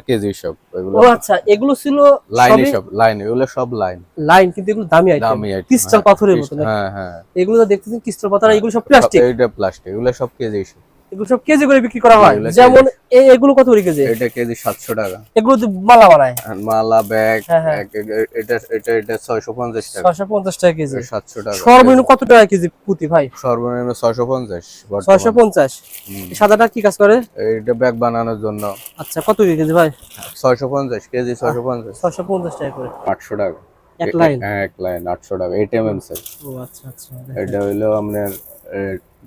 KG সব এগুলো ও আচ্ছা এগুলো ছিল লাইন সব লাইন এগুলো সব লাইন লাইন কিন্তু এগুলো দামি আইটেম দামি ক্রিস্টাল হ্যাঁ, পাথরের মতো হ্যাঁ হ্যাঁ। এগুলো যা দেখতেছেন ক্রিস্টাল পাথর এগুলো সব প্লাস্টিক প্লাস্টিক এগুলো সব কেজি সব এগুলো সব কেজি করে বিক্রি করা হয়। যেমন এ- এগুলো কত করে কেজি? এটা কেজি সাতশো টাকা। এগুলো মালা বানায়। মালা ব্যাগ হ্যাঁ, হ্যাঁ। এটা এটা এটা ছয়শো পঞ্চাশ টাকা। ছয়শো পঞ্চাশ টাকা কেজি। সাতশো টাকা সর্বনিম্ন কত টাকা কেজি পুঁতি ভাই? সর্বনিম্ন ছয়শো পঞ্চাশ ছয়শো পঞ্চাশ। এই সাদাটা কি কাজ করে? এইটা ব্যাগ বানানোর জন্য। আচ্ছা কত কেজি ভাই? ছয়শো পঞ্চাশ কেজি ছয়শো পঞ্চাশ। ছয়শো পঞ্চাশ টাকা করে। আটশো টাকা। এক লাইন? হ্যাঁ এক লাইন আটশো টাকা। এইট এম এম সাইজ ও আচ্ছা আচ্ছা এটা হইল আপনার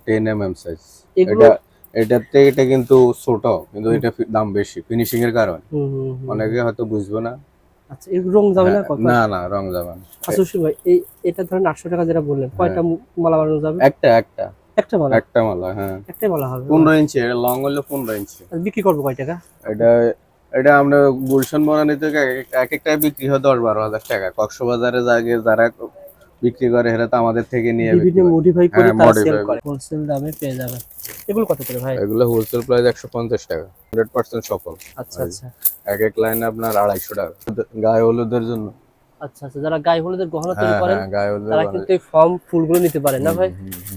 টেন এম এম সাইজ এগুলো- এটা এটাতে এটা কিন্তু ছোট কিন্তু এটা দাম বেশি ফিনিশিং এর কারণে। অনেকে হয়তো বুঝবে না। আচ্ছা এই রং যাবে না কত? না না রং যাবে না। আচ্ছা ভাই এই এটা ধরেন আটশো টাকা যেটা বললেন কয়টা মালা বানানো যাবে? একটা একটা। একটা মালা? একটা মালা হ্যাঁ। একটাই মালা হবে পনেরো ইঞ্চি এটা লং হলো পনেরো ইঞ্চি। বিক্রি করব কয় টাকা? এটা এটা আমরা গুলশান বনানি থেকে এক- এক একটা বিক্রি হয় দশ বারো হাজার টাকা। কক্সবাজারে যাগে যারা বিক্রি করে এরা তো আমাদের থেকে নিয়ে বিভিন্ন মডিফাই করে। হ্যাঁ, তারা সেল করে। হোলসেল দামে পেয়ে যাবেন এগুলো কত করে ভাই? এগুলো হোলসেল প্রাইস একশো পঞ্চাশ টাকা। হান্ড্রেড পার্সেন্ট সফল। আচ্ছা আচ্ছা। এক এক লাইনে আপনার আড়াইশো টাকা। গায়ে হলুদের জন্য। আচ্ছা আচ্ছা যারা গায়ে হলুদের গহনা তৈরি হ্যাঁ করেন হ্যাঁ তারা কিন্তু এই ফর্ম ফুলগুলো নিতে পারেন না ভাই।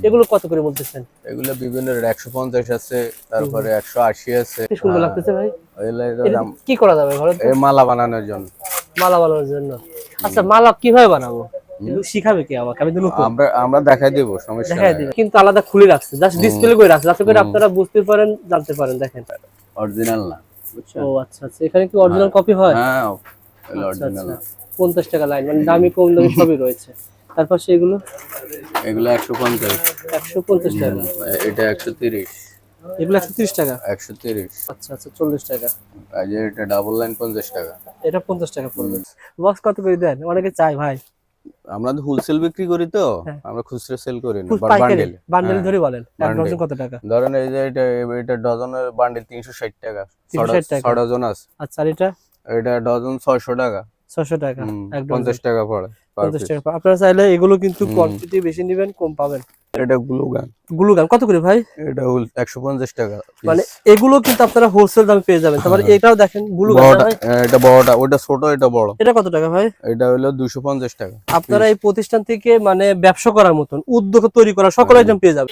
এগুলো কত করে বলতেছেন? এগুলো বিভিন্ন একশো পঞ্চাশ আছে তারপরে একশো আশি আছে। কি সুন্দর লাগতেছে ভাই। কি করা যাবে ঘরে এই মালা বানানোর জন্য। মালা বানানোর জন্য। আচ্ছা মালা কীভাবে বানাবো? এগুলো শিখাবে কি আমাকে? আমি তো নতুন আমরা আমরা দেখাই দেবো সমস্যা দেখাই দিবে। কিন্তু আলাদা খুলে রাখছে। জাস্ট ডিসপ্লে করে রাখছে যাতে করে আপনারা বুঝতে পারেন জানতে পারেন দেখেন। অরিজিনাল না। ও আচ্ছা আচ্ছা। এখানে কি অরিজিনাল কপি হয়? হ্যাঁ আচ্ছা, অরিজিনাল না। পঞ্চাশ টাকা লাইন মানে দামি কম দামি সবই রয়েছে। তারপর সেগুলো? এগুলো একশো পঞ্চাশ। একশো পঞ্চাশ টাকা। এটা একশো তিরিশ। এগুলো একশো তিরিশ টাকা? একশো তিরিশ। আচ্ছা আচ্ছা চল্লিশ টাকা। আর এটা ডাবল লাইন পঞ্চাশ টাকা। এটা পঞ্চাশ টাকা পড়বে। বক্স কত করে দেন? অনেকে চাই ভাই। আমরা তো হোলসেল বিক্রি করি তো হ্যাঁ। আমরা খুচরো সেল করি না বান্ডেল বান্ডেল ধরে বলেন এক ডজন কত টাকা? ধরেন এই যে এটা এটা ডজনের বান্ডেল তিনশো ষাট টাকা 360 টাকা। ছ ডজন আছে। আচ্ছা এটা? এটা ডজন ছয়শো টাকা। 600 টাকা হুম, এক ডজন পঞ্চাশ টাকা পড়ে per পঞ্চাশ piece। টাকা। আপনারা চাইলে এগুলো কিন্তু কোয়ান্টিটি বেশি নেবেন কম পাবেন। এটা গ্লু গানগুলো গান কত করে ভাই? এটা একশো পঞ্চাশ টাকা মানে এগুলো কিন্তু আপনারা হোলসেল দামে পেয়ে যাবেন। তারপরে এটাও দেখেনগুলো গান বড়টা এটা বড়টা ওটা ছোট এটা বড়। এটা কত টাকা ভাই? এটা হলো দুশো পঞ্চাশ টাকা আপনারা এই প্রতিষ্ঠান থেকে মানে ব্যবসা করার মতন উদ্যোগ তৈরি করা সকল আইটেম পেয়ে যাবে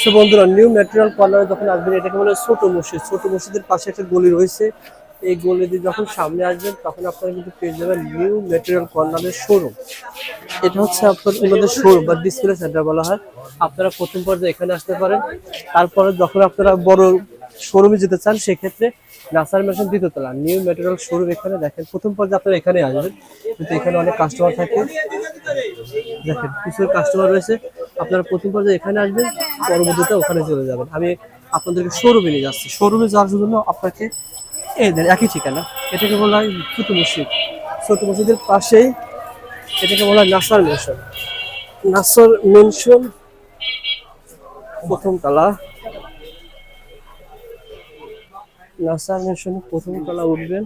সো বন্ধুরা নিউ ম্যাটেরিয়াল কর্নারে যখন আসবেন এটাকে বলে ছোট মসজিদ। ছোট মসজিদের পাশে একটা গলি রয়েছে। এই গলি দিয়ে যখন সামনে আসবেন, তখন আপনারা কিন্তু পেয়ে যাবেন নিউ ম্যাটেরিয়াল কর্নারের শোরুম এটা হচ্ছে আপনার ওনাদের শোরুম বা ডিসপ্লে সেন্টার বলা হয়। আপনারা প্রথম পর্যায়ে এখানে আসতে পারেন। তারপরে যখন আপনারা বড় শোরুমে যেতে চান, সেক্ষেত্রে নাসার মেশিন দ্বিতীয়তলা নিউ ম্যাটেরিয়াল শোরুম এখানে দেখেন। প্রথম পর্যায়ে আপনারা এখানে আসবেন। কিন্তু এখানে অনেক কাস্টমার থাকে। দেখেন, কিছু কাস্টমার রয়েছে। আপনারা প্রথম পর্যায়ে এখানে আসবেন, পরবর্তীতে ওখানে চলে যাবেন। আমি আপনাদেরকে শোরুমে নিয়ে যাচ্ছি। শোরুমে যাওয়ার জন্য আপনাকে এই একই ঠিকানা। এটাকে বলা হয় ছোট মসজিদ। ছোট মসজিদের পাশেই এটাকে বলা হয় নাসার মেনশন নাসার মেনশন প্রথম তলা। নাসার মেনশন প্রথম তলা উঠবেন।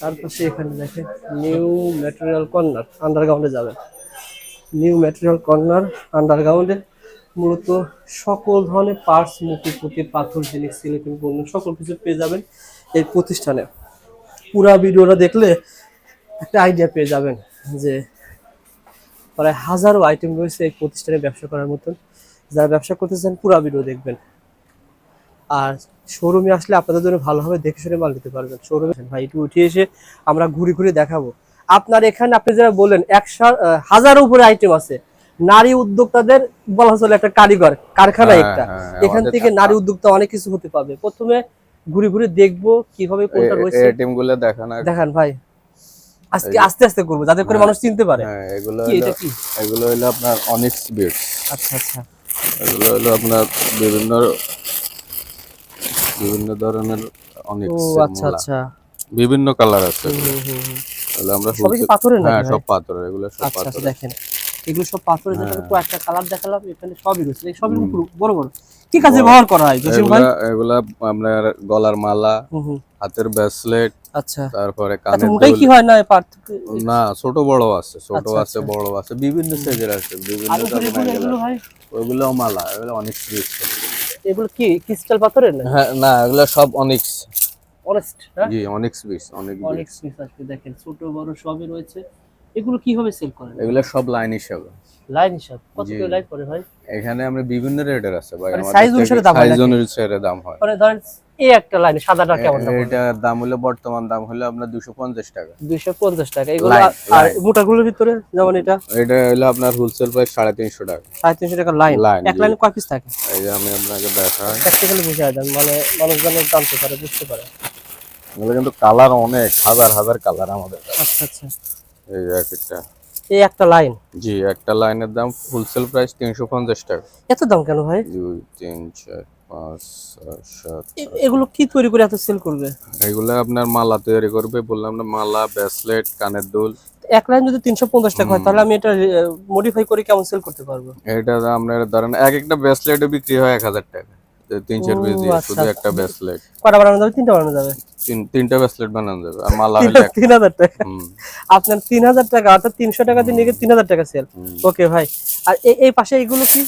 তার পাশে এখানে দেখেন, নিউ ম্যাটেরিয়াল কর্নার, আন্ডারগ্রাউন্ডে যাবেন। নিউ ম্যাটেরিয়াল কর্নার, আন্ডারগ্রাউন্ডে মূলত সকল ধরনের পার্টস মুখি পুঁতি পাথর জিনিস সিলিকন পণ্য সকল কিছু পেয়ে যাবেন এই প্রতিষ্ঠানে। পুরা ভিডিওটা দেখলে একটা আইডিয়া পেয়ে যাবেন যে প্রায় হাজারো আইটেম রয়েছে এই প্রতিষ্ঠানে ব্যবসা করার মতন। যারা ব্যবসা করতে চান পুরা ভিডিও দেখবেন। আর শোরুমে আসলে আপনাদের জন্য ভালো হবে দেখে শুনে মাল নিতে পারবেন। শোরুমে ভাই একটু উঠে এসে আমরা ঘুরে ঘুরে দেখাবো। আপনার এখানে আপনি যারা বললেন একশো আহ, হাজারের উপরে আইটেম আছে। নারী উদ্যোক্তাদের বলা চলে একটা কারিগর কারখানা হ্যাঁ, একটা। হ্যাঁ, এখান থেকে নারী উদ্যোক্তা অনেক কিছু হতে পারবে। প্রথমে ঘুরে ঘুরে দেখব কীভাবে কোনটা রয়েছে। দেখান ভাই। আজকে আস্তে আস্তে করব যাতে করে মানুষ চিনতে পারে। হ্যাঁ এগুলো কি এটা কি? এগুলো হলো আপনার অনিক্স বিটস আচ্ছা আচ্ছা। এগুলো হলো আপনার বিভিন্ন বিভিন্ন ধরনের অনিক্স ও আচ্ছা আচ্ছা। বিভিন্ন কালার আছে আমরা সবই পাথরের হ্যাঁ সব পাথরের এগুলো সব পাথরের। দেখেন। এগুলো সব পাথরের হ্যাঁ। যেটা কয়েকটা কালার দেখালাম এখানে সবই রয়েছে। এই সবই উপর বড় বড়। কি কাজে ব্যবহার করা হয় জসিম ভাই। এগুলা আপনার গলার মালা হাতের ব্রেসলেট আচ্ছা। তারপরে আচ্ছা কানের দুল কি হয় না পার্থক্য না ছোট বড় আছে ছোট আচ্ছা, আছে আচ্ছা। বড় আছে বিভিন্ন সাইজের আছে বিভিন্ন এগুলো ভাই মালা এগুলো অনেক এগুলো কি ক্রিস্টাল পাথরের না হ্যাঁ না এগুলো সব অনিক্স অনেস্ট হ্যাঁ? জি অনেক অনেক অনেক। পিস আছে দেখেন ছোট বড় সবই রয়েছে। এগুলো কীভাবে সেল করেন? এগুলো সব লাইন হিসাবে। লাইন হিসাব? কত। করে লাইন পড়ে ভাই? এখানে আমরা বিভিন্ন রেটের আছে ভাই। মানে size অনুসারে দাম হয় সাইজ অনুসারে দাম হয়। মানে ধরেন এই একটা লাইন সাদাটা কেমন দাম এটার দাম হলো বর্তমান দাম হলো আপনার দুশো পঞ্চাশ টাকা। দুইশো পঞ্চাশ টাকা। এগুলো আর-। মোটাগুলোর ভিতরে যেমন এটা? এটা হলো আপনার হোলসেল প্রাইস সাড়ে তিনশো টাকা। সাড়ে তিনশো টাকা লাইন এক। লাইনে কয় পিস থাকে? এই যে আমি আপনাকে দেখাই। প্র্যাকটিক্যালি বুঝে দেন মানে মানুষ যেন জানতে পারে বুঝতে পারে। এগুলো কিন্তু কালার অনেক হাজার হাজার কালার আমাদের আচ্ছা আচ্ছা। এই একটা। এই একটা লাইন জি একটা লাইনের দাম হোলসেল প্রাইস তিনশো পঞ্চাশ টাকা। এত দাম কেন ভাই? দুই তিন চার পাঁচ ছয় সাত এগুলো কি তৈরি করে এত সেল করবে? এগুলো আপনার মালা তৈরি করবে বললাম না মালা ব্রেসলেট কানের দুল। এক লাইন যদি তিনশো পঞ্চাশ টাকা হয় তাহলে আমি এটা মডিফাই করে কেমন সেল করতে পারব? এটা আপনার ধরেন এক একটা ব্রেসলেটে বিক্রি হয় এক হাজার টাকা। তো তিন চার পিস দিয়ে আচ্ছা, শুধু একটা ব্রেসলেট কটা বানানো যাবে? তিনটা বানানো যাবে? তিন তিনটা ব্রেসলেট বানানো যাবে। আর মালা হলে এক- তিন হাজার টাকা। আপনার তিন হাজার টাকা অর্থাৎ তিনশো টাকা দিয়ে নিয়ে তিন হাজার টাকা সেল ওকে ভাই। আর এই- পাশে এগুলো কি?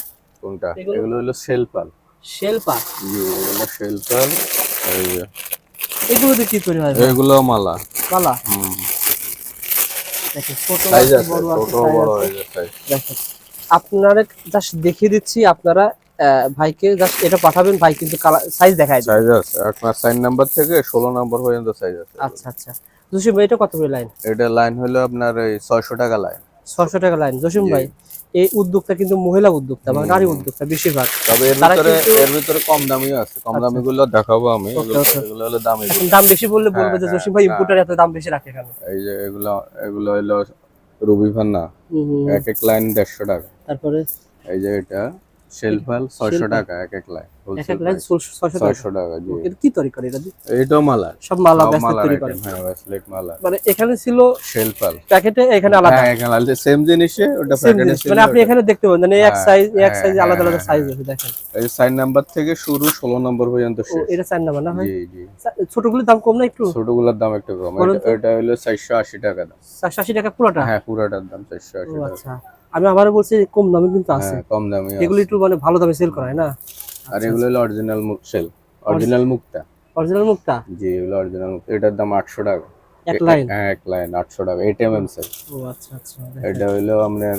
কোনটা? এগুলো- হলো সেলপাল শেলপা জি এগুলো এই যে এগুলো দিয়ে কি তৈরি হয় ভাই? এগুলো মালা। মালা? হুম। আপনারা জাস্ট দেখিয়ে দিচ্ছি আপনারা ভাইকে জাস্ট এটা পাঠাবেন ভাই কিন্তু সাইজ দেখায় সাইজ আছে আপনার সাইন নাম্বার থেকে ষোলো নাম্বার পর্যন্ত সাইজ আছে। আচ্ছা আচ্ছা। জসিম ভাই এটা কত করে লাইন এটা লাইন হলো আপনার এই ছয়শো টাকা লাইন ছশো টাকা লাইন জসিম ভাই এই উদ্যোক্তা কিন্তু মহিলা উদ্যোক্তা বা নারী উদ্যোক্তা বেশিরভাগ। তবে এর ভিতরে এর ভিতরে কম দামিও আছে। কম দামি গুলো দেখাবো আমি। এগুলো হলো দামি। দাম বেশি বললে বলবে যে হ্যাঁ, জসিম ভাই হ্যাঁ। ইম্পোর্টার এত দাম বেশি রাখে কেন? এই যে এগুলো এগুলো হলো রুবি ফান্না হুম। এক এক লাইন দেড়শো টাকা। তারপরে? এই যে এটা। শেলফাল ছয়শো শেলফাল। টাকা এক এক লাইন এক এক লাইন ছশো টাকা। জি। এটা কি তৈরি করে এটা দিয়ে? মালা সব মালা সব তৈরি করে। হ্যাঁ ব্রেসলেট মালা মানে এখানে ছিল শেলফাল প্যাকেটে এখানে আলাদা। হ্যাঁ এখানে সেম জিনিসে ওটা প্যাকেটে জিনিস। মানে আপনি এখানে দেখতে পাবেন মানে এক হ্যাঁ, সাইজ এক হ্যাঁ, সাইজ আলাদা আলাদা হ্যাঁ, সাইজ আছে দেখেন। এই সাইন নাম্বার থেকে শুরু ষোলো নম্বর পর্যন্ত শেষ। এটা চার নাম্বার না ভাই? জি জি। ছোটগুলোর দাম কম না একটু? ছোটগুলোর দাম একটু কম। এটা- হলো চারশো আশি টাকা দাম। চারশো আশি টাকা পুরোটা? হ্যাঁ পুরোটার দাম চারশো আশি ও টাকা। আচ্ছা। আমি আবার বলছি কম দামে কিন্তু আছে। হ্যাঁ কম দামে এগুলো একটু মানে ভালো দামে সেল করা হয় না? আর এগুলো হলো অরিজিনাল মুখ সেল অরিজিনাল মুক্তা। অরিজিনাল মুক্তা? জি এগুলো অরিজিনাল মুক্তা। এটার দাম আটশো টাকা। এক লাইন হ্যাঁ এক লাইন আটশো টাকা। এইট এম এম সাইজ ও আচ্ছা আচ্ছা এটা হলো আপনার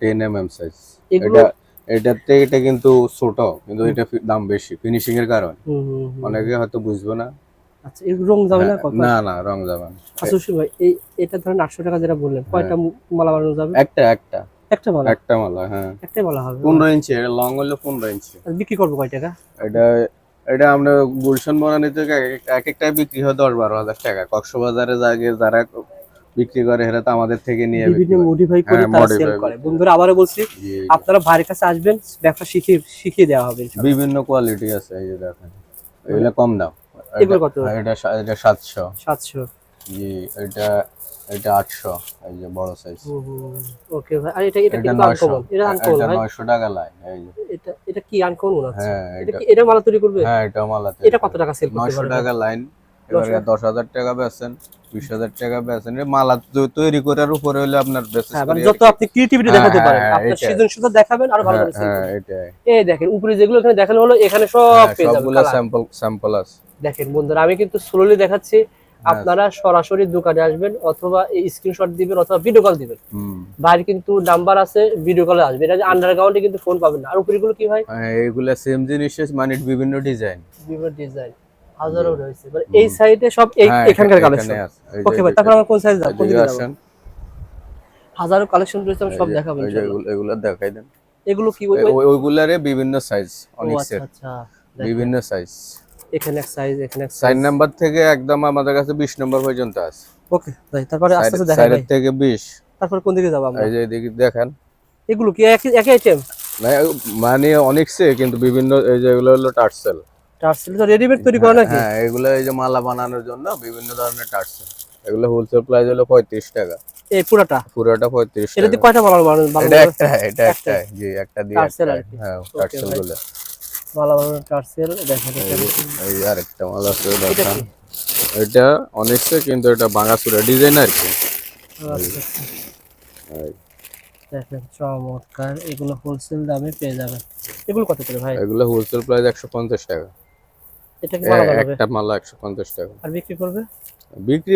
টেন এম এম সাইজ এটা এটার থেকে এটা কিন্তু ছোট কিন্তু এটা দাম বেশি। ফিনিশিং এর কারণে। অনেকে হয়তো বুঝবে না। আচ্ছা এর রং যাবে না কত? না না রং যাবে না। আচ্ছা ভাই এই এটা ধরেন আটশো টাকা যেটা বললেন কয়টা মু- মালা বানানো যাবে? একটা একটা। একটা মালা? একটা মালা হ্যাঁ। একটাই মালা হবে পনেরো ইঞ্চি এটা লং হলো পনেরো ইঞ্চি। আর বিক্রি করব কয় টাকা? এটা এটা আমরা গুলশান বনানি থেকে এক- এক একটা বিক্রি হয় দশ বারো হাজার টাকা। কক্সবাজারে জাগে যারা বিক্রি করে এরা তো আমাদের থেকে নিয়ে বিক্রি বিভিন্ন। মডিফাই করে হ্যাঁ, তারা সেল করে। বন্ধুরা আবারও বলছি আপনারা ভাইয়ের কাছে আসবেন ব্যবসা শিখিয়ে শিখিয়ে দেওয়া হবে বিভিন্ন কোয়ালিটি আছে এই যে দেখেন। এগুলো কম দাম। এগুলো কত? এটা- এটা সা- এটা সাতশো। সাতশো। জি এটা এটা আটশো এই যে বড় সাইজ ওকে ভাই আর এটা এটা কি আনকমন এটা আনকমন এটা ভাই। নয়শো টাকা লাইন এই যে। এটা এটা কি আনকমন মনে হচ্ছে হ্যাঁ এটা কি এটা মালা তৈরি করবে? হ্যাঁ এটা মালাতে এটা কত টাকা সেল করতে নয়শো পারবে? টাকা লাইন এবারে? দশ হাজার টাকা বেচেন বিশ হাজার টাকা বেচেন এই মালা তৈরি করার উপরে হলে আপনার হ্যাঁ মানে যত আপনি ক্রিয়েটিভিটি হ্যাঁ, দেখাতে পারেন হ্যাঁ, আপনার সৃজনশীলতা দেখাবেন আর ভালো করে এটাই। এই দেখেন উপরে যেগুলো এখানে দেখানো হলো এখানে সব পেয়ে যাবেন সবগুলো স্যাম্পল স্যাম্পল আছে। দেখেন বন্ধুরা আমি কিন্তু স্লোলি দেখাচ্ছি। আপনারা সরাসরি দোকানে আসবেন অথবা এই স্ক্রিনশট দিবেন অথবা ভিডিও কল দিবেন। বাইরে কিন্তু নাম্বার আছে ভিডিও কলে আসবে। এটা আন্ডারগ্রাউন্ডে কিন্তু ফোন পাবেন না। আর উপরে গুলো কি হয় হ্যাঁ, এইগুলা সেম জিনিস মানে বিভিন্ন ডিজাইন বিভিন্ন ডিজাইন হাজারো রয়েছে। মানে এই সাইডে সব এই হ্যাঁ, এখানকার কালেকশন ওকে ভাই তারপর আমরা কোন সাইজ কোন দিকে যাব? হাজারো কালেকশন রয়েছে আমি সব দেখাবো। এগুলো- দেখাই দেন। এগুলো কি ওই- ওই- ওই- ওইগুলারে বিভিন্ন সাইজ অনেক আচ্ছা সেট আচ্ছা বিভিন্ন সাইজ এখানে এক সাইজ এখানে এক সাইজ নাম্বার থেকে একদম আমাদের কাছে বিশ নম্বর পর্যন্ত আছে। ওকে ভাই তারপরে আস্তে আস্তে দেখাই থেকে বিশ। তারপর কোন দিকে যাব আমরা? এই যে এদিকে দেখেন। এগুলো কি একই আইটেম মানে- মানে অনেক সে কিন্তু বিভিন্ন এই যে এগুলো হলো টার্সেল টার্সেল তো রেডিমেড তৈরি করা নাকি? হ্যাঁ এগুলো এই যে মালা বানানোর জন্য বিভিন্ন ধরনের টার্সেল এগুলো হোলসেল প্রাইস হলো পঁয়ত্রিশ টাকা। এই পুরাটা? পুরোটা পঁয়ত্রিশ এটা টাকা। দিয়ে কয়টা মালা বানানো বানানো এটা একটা এটা একটা। জি একটা দিয়ে আর হ্যাঁ টার্সেলগুলো। মালা বানানো টার্সেল এখানে। এই আরেকটা মালা আছে এটা কিন্তু এটা ভাঙাচুরা ডিজাইন আর কি। আচ্ছা, আচ্ছা। দেখেন চমৎকার। এগুলো হোলসেল দামে পেয়ে যাবেন। এগুলো কত করে ভাই? এগুলো হোলসেল প্রাইস একশো পঞ্চাশ টাকা। এটা কি মালা বানাবে একটা মালা একশো পঞ্চাশ টাকা। আর বিক্রি করবে? বিক্রি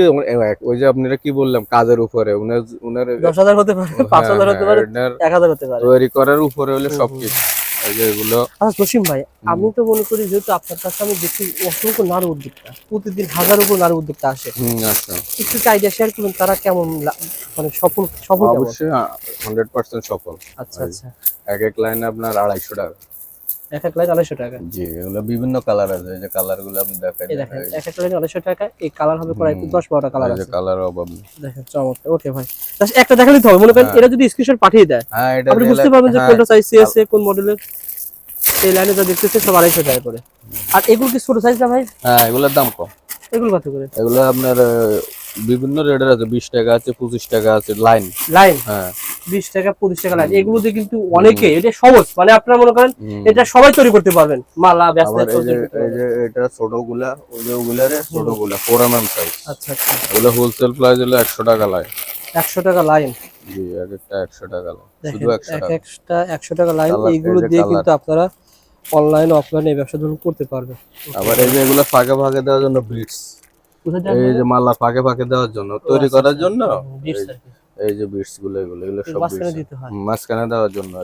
ওই যে আপনারা কি বললাম কাজের উপরে উনার উনার দশ হাজার হতে পারে হ্যাঁ, হতে হ্যাঁ, পারে এটার এক হাজার হতে পারে। তৈরি করার উপরে হলে সবকিছু এই যে এগুলো আচ্ছা জসিম ভাই আমি তো মনে করি যেহেতু আপনার কাছে আমি দেখি অসংখ্য নারী উদ্যোক্তা প্রতিদিন হাজার উপর নারী উদ্যোক্তা আসে। আচ্ছা। একটু আইডিয়া শেয়ার করুন তারা কেমন মানে সফল সফল অবশ্যই হান্ড্রেড পার্সেন্ট সফল। আচ্ছা আচ্ছা। এক এক লাইনে আপনার আড়াইশো টাকা। এক এক লাইন আড়াইশো টাকা। জি এগুলো বিভিন্ন কালার আছে এই যে কালারগুলো আপনি দেখেন। দেখেন এক এক লাইন আড়াইশো টাকা এই কালার হবে প্রায় দশ বারোটা কালার আছে। কালার অভাব দেখেন চমৎকার ওকে ভাই। একটা নিতে হবে মনে করেন হ্যাঁ। এটা যদি স্ক্রিনশট পাঠিয়ে দেয় হ্যাঁ এটা আপনি বুঝতে পারবেন যে হ্যাঁ, কোনটা সাইজ সিএসএ কোন মডেলের এই লাইনে যা দেখতেছে সব আড়াইশো টাকা করে। আর এগুলো কি ছোট সাইজ না ভাই? হ্যাঁ এগুলোর দাম কম। এগুলো কত করে? এগুলো আপনার বিভিন্ন রেটের আছে বিশ টাকা আছে পঁচিশ টাকা আছে লাইন লাইন হ্যাঁ। বিশ টাকা পঁচিশ টাকা লাইন এগুলোতে কিন্তু অনেকে এটা সহজ। মানে আপনারা মনে করেন এটা সবাই তৈরি করতে পারবেন। মালা ব্যস্ত আবার এই যে এই যে এটা ছোটগুলা ওগুলারে ছোটগুলা ফোর এম এম সাইজ আচ্ছা আচ্ছা। ওগুলো হোলসেল প্রাইস হলো একশো টাকা লাইন একশো টাকা লাইন জি এক একটা একশো টাকা লাইন শুধু একশো এক টাকা। একটা একশো টাকা লাইন এইগুলো দিয়ে কিন্তু আপনারা অনলাইন অফলাইনে এই ব্যবসা ধরুন করতে আবার এই যে এগুলো ফাঁকে ফাঁকে দেওয়ার জন্য এই যে মালা ফাঁকে ফাঁকে দেওয়ার জন্য তৈরি করার জন্য। বিটস এই- যে বিটসগুলো এগুলো এগুলো সব মাঝখানে দেওয়ার জন্য।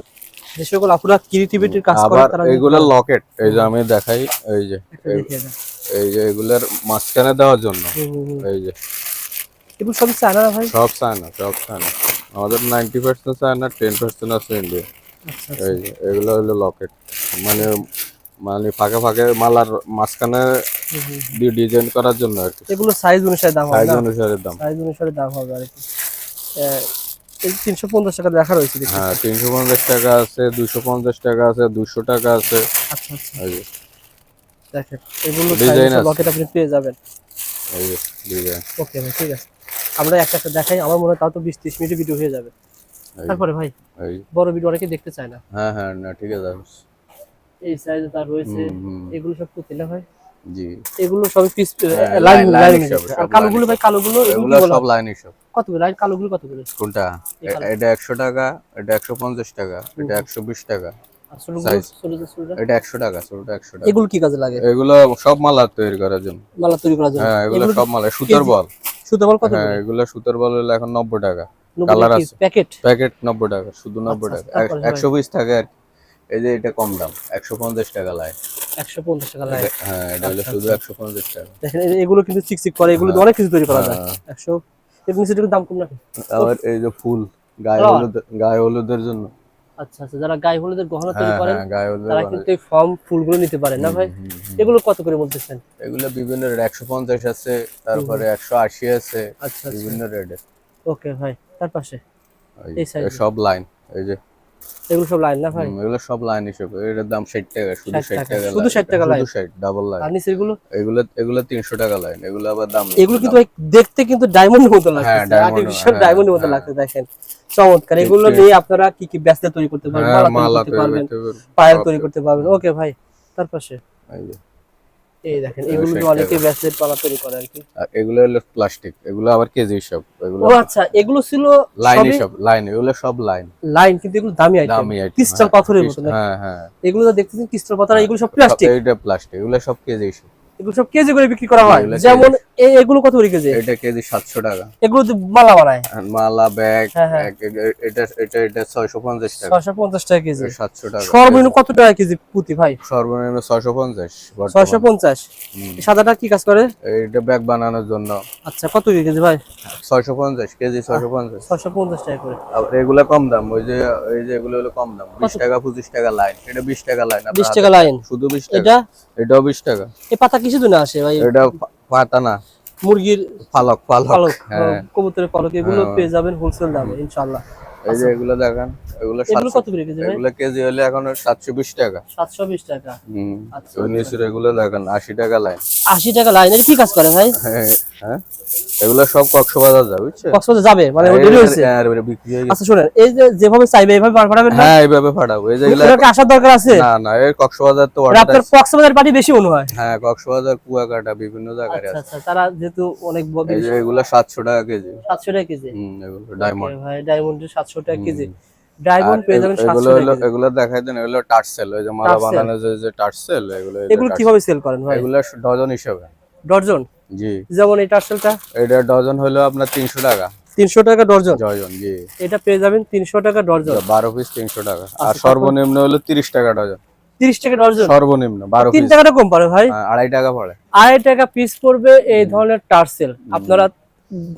যে সকল আপুরা ক্রিয়েটিভিটির কাজ করে তারা এগুলো লকেট এই যে আমি দেখাই এই যে। এই যে এগুলার মাঝখানে দেওয়ার জন্য। এই যে। এগুলো সবই চায়না ভাই? সব চায়না সব চায়না। আমাদের ninety percent China ten percent আছে ইন্ডিয়া আচ্ছা এই যে এগুলো হলো লকেট মানে মানে ফাঁকে ফাঁকে মালার মাঝখানে ডিজাইন করার জন্য আর কি। এগুলো সাইজ অনুসারে দাম হবে সাইজ অনুসারে দাম। সাইজ অনুসারে দাম হবে আর কি। এই তিনশো পঞ্চাশ টাকা দেখা রয়েছে হ্যাঁ তিনশো পঞ্চাশ টাকা আছে দুশো পঞ্চাশ টাকা আছে দুশো টাকা আছে। আচ্ছা আচ্ছা। দেখেন এগুলো লকেট আপনি পেয়ে যাবেন। এই ডিজাইন ওকে ভাই ঠিক আছে। আমরা একটা একটা দেখাই আমার মনে হয় তাও তো বিশ ত্রিশ মিনিটের ভিডিও হয়ে যাবে। তারপরে ভাই বড় ভিডিও অনেকে দেখতে চায় না। হ্যাঁ হ্যাঁ না ঠিক আছে। এই সাইজে তার রয়েছে এগুলো সব না ভাই? জি। এগুলো সবই পিস লাইন লাইন আর কালোগুলো ভাই কালোগুলো এগুলো সব? সব। কত করে? লাইন কালোগুলো কত করে? কোনটা। এটা একশো টাকা এটা একশো পঞ্চাশ টাকা এটা একশো বিশ টাকা? এটা টাকা ছোটটা টাকা। এগুলো কি কাজে লাগে? এগুলো সব মালা তৈরি করার জন্য। মালা তৈরি করার জন্য? হ্যাঁ এগুলো সব মালা। সুতোর বল। বল কত হ্যাঁ এগুলো সুতোর বল হলো এখন নব্বই টাকা। colour আছে। প্যাকেট? টাকা শুধু নব্বই আচ্ছা, টাকা। বিশ টাকা আর কি। এই যে এটা কম দাম একশো পঞ্চাশ টাকা লাইন একশো পঞ্চাশ টাকা লাগে হ্যাঁ এটা হলো আচ্ছা, শুধু আচ্ছা। টাকা। দেখেন এগুলো কিন্তু চিকচিক করে এগুলো অনেক কিছু তৈরি করা যায়। হ্যাঁ। দাম কম নাকি? আবার এই যে ফুল গায়ে হলুদ গায়ে হলুদের জন্য। আচ্ছা আচ্ছা যারা গায়ে হলুদের গহনা তৈরি হ্যাঁ করেন হ্যাঁ তারা কিন্তু এই ফর্ম ফুলগুলো নিতে পারেন না ভাই। এগুলো কত করে বলতেছেন? এগুলো বিভিন্ন রেট একশো পঞ্চাশ আছে তারপরে একশো আশি আছে আচ্ছা বিভিন্ন রেটের ওকে ভাই তার পাশে। এই- সব লাইন এই যে এগুলো সব লাইন না ভাই? এগুলো সব লাইন হিসেবে এটার দাম ষাট টাকা শুধু 60 টাকা। শুধু 60 টাকা লাইন শুধু ষাট ডাবল লাইন আর নিচেরগুলো এগুলো এগুলো তিনশো টাকা লাইন এগুলো আবার দাম এগুলো কিন্তু ভাই দেখতে কিন্তু ডায়মন্ডের মতো লাগছে আর্টিফিশিয়াল ডায়মন্ডের মতো হ্যাঁ। লাগছে দেখেন। চমৎকার। এগুলো দিয়ে নিয়ে আপনারা কি কি ব্যস্ত তৈরি করতে পারবেন হ্যাঁ মালা তৈরি করতে পারবেন পায়ের তৈরি করতে পারবেন। ওকে ভাই তার পাশে এই যে। এই দেখেন এগুলো এগুলো 60 দিয়ে অনেকে ব্যস্তের পালা তৈরি করে আর কি। এগুলো হলো প্লাস্টিক এগুলো আবার কেজি এগুলো ও আচ্ছা এগুলো ছিল লাইন লাইন এগুলো সব লাইন লাইন কিন্তু এগুলো দামি আইটেম দামি item, ক্রিস্টাল হ্যাঁ, পাথরের মতো হ্যাঁ হ্যাঁ। এগুলো তো দেখতেছেন ক্রিস্টাল পাথর এগুলো সব প্লাস্টিক প্লাস্টিক এগুলো সব কেজি হিসাব এগুলো সব কেজি করে বিক্রি করা হয়। যেমন এগুলো কত করে কেজি? এটা কেজি সাতশো টাকা। এগুলো মালা বানায়। মালা ব্যাগ হ্যাঁ, হ্যাঁ। এটা এটা এটা ছয়শো পঞ্চাশ টাকা। ছয়শো পঞ্চাশ টাকা কেজি। সাতশো টাকা। সর্বনিম্ন কত টাকা কেজি পুঁতি ভাই? সর্বনিম্ন ছয়শো পঞ্চাশ ছয়শো পঞ্চাশ। সাদাটা কি কাজ করে? এইটা ব্যাগ বানানোর জন্য। আচ্ছা কত কেজি ভাই? ছয়শো পঞ্চাশ কেজি ছয়শো পঞ্চাশ। ছয়শো পঞ্চাশ টাকা করে। আবার এগুলো কম দাম ওই যে ওই যে এগুলো হলো কম দাম। বিশ টাকা পঁচিশ টাকা লাইন এটা বিশ টাকা লাইন বিশ টাকা লাইন শুধু বিশ টাকা। এটা এটাও বিশ টাকা। এই পাতা কিছু দিন আসে ভাই? এটা পাতা না। মুরগির পালক পালক। পালক হ্যাঁ। কবুতরের পালক এগুলো হ্যাঁ। পেয়ে যাবেন হোলসেল দামে ইনশাআল্লাহ। এই যে এগুলো দেখেন এগুলো এগুলো কত করে কেজি এগুলো কেজি হলে এখন সাতশো বিশ টাকা। সাতশো বিশ টাকা। হুম। আচ্ছা, নিচের এগুলো দেখেন আশি টাকা লাইন আশি টাকা লাইন কি কাজ করে ভাই? হ্যাঁ? হ্যাঁ এগুলো সব কক্সবাজার যাবে কক্সবাজার যাবে মানে হ্যাঁ, ডেলি এবারে- হয়েছে হ্যাঁ, বিক্রি হয়ে গেছে। আচ্ছা শুনেন এই যে যেভাবে চাইবে এইভাবে বার না? হ্যাঁ এইভাবে ফাটাবো এই যেগুলো আসার দরকার আছে? না না এই কক্সবাজার তো মানে অর্ডার আপনার কক্সবাজার পার্টি বেশি মনে হয়। হ্যাঁ কক্সবাজার কুয়াকাটা বিভিন্ন জায়গায় আচ্ছা আছে। আচ্ছা তারা যেহেতু অনেক এই যে এগুলো সাতশো টাকা কেজি। সাতশো টাকা কেজি। হুম এগুলো ডায়মন্ড ভাই ডায়মন্ডের সাতশো টাকা কেজি। ডায়মন্ড আর পেয়ে যাবেন এগুলো টাকা দেখাই দেন এগুলো টার্সেল ওই যে মালা? বানানো যে টার্সেল এগুলো এগুলো কীভাবে সেল করেন ভাই? এগুলো ডজন হিসাবে। ডর্জন জি। যেমন এই টার্সেলটা এটা ডজন হলো আপনার তিনশো টাকা। তিনশো টাকা ডর্জন ডজন জি। এটা পেয়ে যাবেন তিনশো টাকা ডর্জন বারো পিস তিনশো টাকা। আর সর্বনিম্ন হলো তিরিশ টাকা ডজন। তিরিশ টাকা ডর্জন সর্বনিম্ন বারো তিন পিস টাকাটা কম পারে ভাই। আড়াই টাকা পড়ে। আড়াই টাকা পিস পড়বে এই ধরনের টার্সেল। আপনারা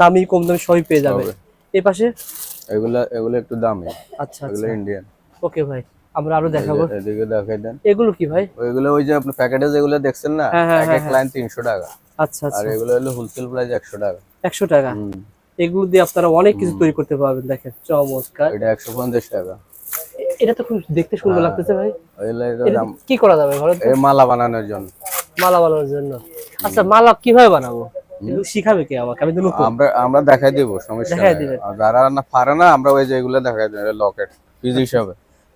দামি কম দামি সবই পেয়ে যাবেন। এই পাশে? এগুলা এগুলো একটু দামি। আচ্ছা এগুলো আচ্ছা। ইন্ডিয়ান ওকে ভাই। আমরা আরও দেখাবো। এদিকে দেখাই দেন। এগুলো কি ভাই? ওইগুলো ওই যে আপনি প্যাকেটে যেগুলো দেখছেন না? হ্যাঁ, হ্যাঁ, এক এক হ্যাঁ, লাইন তিনশো টাকা। আচ্ছা আর আচ্ছা এগুলো হলো হোলসেল প্রাইস একশো টাকা। একশো টাকা? হুম। এগুলো দিয়ে আপনারা অনেক কিছু তৈরি করতে পারবেন দেখেন চমৎকার। এটা একশো পঞ্চাশ টাকা। এটা তো খুব দেখতে সুন্দর। লাগতেছে ভাই। কি করা যাবে ঘরে? এই মালা বানানোর জন্য। মালা বানানোর জন্য। আচ্ছা মালা কীভাবে বানাবো? শিখাবে কে আমাকে? আমি তো আমরা আমরা দেখাই দিব সমস্যা। আর যারা না পারে না আমরা ওই যে এগুলো দেখাই দেব লকেট পিস হিসাবে।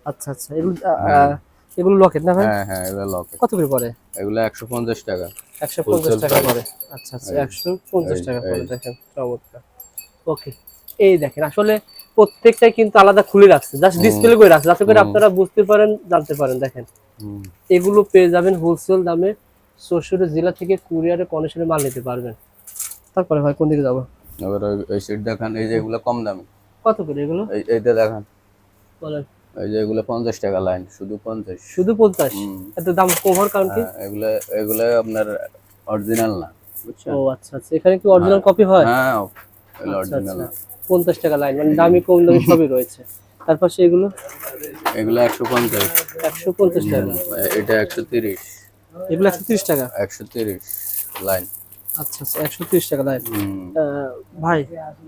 আচ্ছা আচ্ছা। এগুলো আ, এগুলো লকেট না ভাই? হ্যাঁ হ্যাঁ এগুলো লকেট কত করে পড়ে? এগুলো একশো পঞ্চাশ টাকা। একশো পঞ্চাশ Wholesale টাকা। পড়ে। আচ্ছা আচ্ছা একশো পঞ্চাশ এই- টাকা পড়ে দেখেন চমৎকার। ওকে এই দেখেন আসলে প্রত্যেকটাই কিন্তু আলাদা খুলে রাখছে। জাস্ট ডিসপ্লে করে রাখছে যাতে করে আপনারা বুঝতে পারেন জানতে পারেন দেখেন। এগুলো পেয়ে যাবেন হোলসেল দামে শ্বশুর জেলা থেকে কুরিয়ারে কন্ডিশনে মাল নিতে পারবেন। তারপরে ভাই কোন দিকে যাব? এবার ওই সিট দেখান এই যে এগুলো কম দামি। কত করে এগুলো? এইটা দেখান। বলেন। এই যে এগুলো পঞ্চাশ টাকা লাইন শুধু পঞ্চাশ। শুধু পঞ্চাশ? এত দাম হওয়ার কারণ কি? হ্যাঁ, এগুলো এগুলো আপনার অরিজিনাল না ও আচ্ছা আচ্ছা। এখানে কি অরিজিনাল কপি হয়? হ্যাঁ আচ্ছা অরিজিনাল আচ্ছা। পঞ্চাশ টাকা লাইন মানে দামি কম দামি সবই রয়েছে। তারপর সেগুলো এগুলো? একশো পঞ্চাশ। একশো পঞ্চাশ টাকা। এটা একশো তিরিশ। এগুলো একশো তিরিশ টাকা? একশো তিরিশ লাইন আচ্ছা আচ্ছা একশো তিরিশ টাকা লাইন ভাই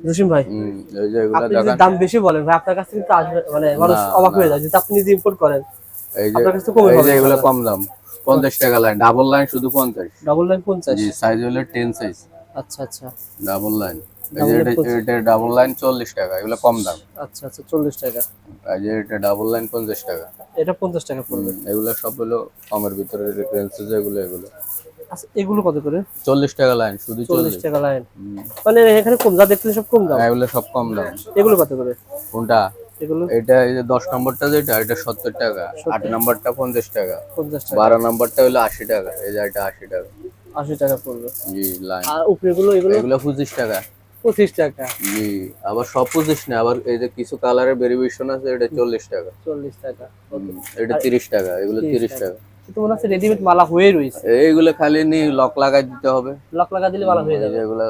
জসিম ভাই এগুলো আপনি যদি দাম বেশি বলেন ভাই আপনার কাছ থেকে তো আসবে মানে মানুষ অবাক হয়ে যায় যদি আপনি যদি ইম্পোর্ট করেন। এই যে আপনার কাছে তো কমে এগুলো দাম। পঞ্চাশ টাকা লাইন ডাবল লাইন শুধু পঞ্চাশ। ডবল লাইন পঞ্চাশ? জি সাইজ হলো টেন সাইজ আচ্ছা আচ্ছা। ডাবল লাইন এটা ডাবল লাইন চল্লিশ টাকা এগুলো কম দাম। আচ্ছা আচ্ছা চল্লিশ টাকা। এটা ডাবল লাইন পঞ্চাশ টাকা। এটা পঞ্চাশ টাকা পড়বে। এগুলো সব হলো কমের ভিতরে রেঞ্জে যেগুলো এগুলো। আচ্ছা এগুলো কত করে? চল্লিশ টাকা লাইন শুধু চল্লিশ চল্লিশ। টাকা লাইন। মানে এখানে কম যা দেখতে সব কম দাম। হ্যাঁ, এগুলো সব কম দাম। এগুলো কত করে? কোনটা? এগুলো? এটা এই যে দশ নম্বরটা যেটা এটা সত্তর টাকা। আট নম্বরটা পঞ্চাশ টাকা। পঞ্চাশ টাকা। বারো নম্বরটা হলো আশি টাকা। এই যে এটা আশি টাকা। আশি টাকা পড়বে। জি লাইন। আর উপরেগুলো এগুলো? এগুলো পঁচিশ টাকা। পঁচিশ টাকা। জি আবার সব পঁচিশ না আবার এই যে কিছু কালারের ভেরিয়েশন আছে এটা চল্লিশ টাকা। চল্লিশ টাকা। এটা তিরিশ টাকা এগুলো 30 তিরিশ টাকা। কিন্তু মনে হচ্ছে রেডিমেড মালা হয়ে রয়েছে। এইগুলো খালি নি লক লাগাই দিতে হবে। লক লাগা দিলে মালা হয়ে যাবে। এগুলো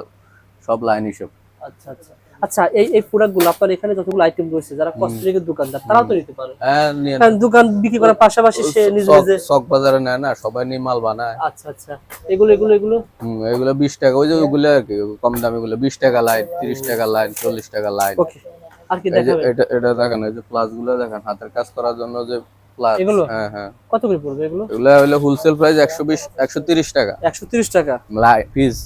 সব লাইন হিসেব আচ্ছা আচ্ছা। আচ্ছা এই এই প্রোডাক্টগুলো আপনার এখানে যতগুলো আইটেম রয়েছে যারা কসমেটিকের দোকানদার তারাও তো নিতে পারে। হ্যাঁ দোকান বিক্রি করার পাশাপাশি সে নিজে নিজে চক বাজারে নেয় না সবাই নিয়ে মাল বানায়। আচ্ছা আচ্ছা। এগুলো এগুলো এগুলো? হুম, এগুলো বিশ টাকা ওই যে ওগুলো আর কি কম দামি গুলো বিশ টাকা লাইন তিরিশ টাকা লাইন চল্লিশ টাকা লাইন ওকে আর কি এই দেখাবে এটা এটা দেখেন এই যে প্লাসগুলো দেখেন হাতের কাজ করার জন্য যে এগুলো? কত করে পড়বে এগুলো? এগুলো হলো হোলসেল প্রাইস একশো বিশ একশো তিরিশ টাকা। একশো তিরিশ টাকা? লাই পিস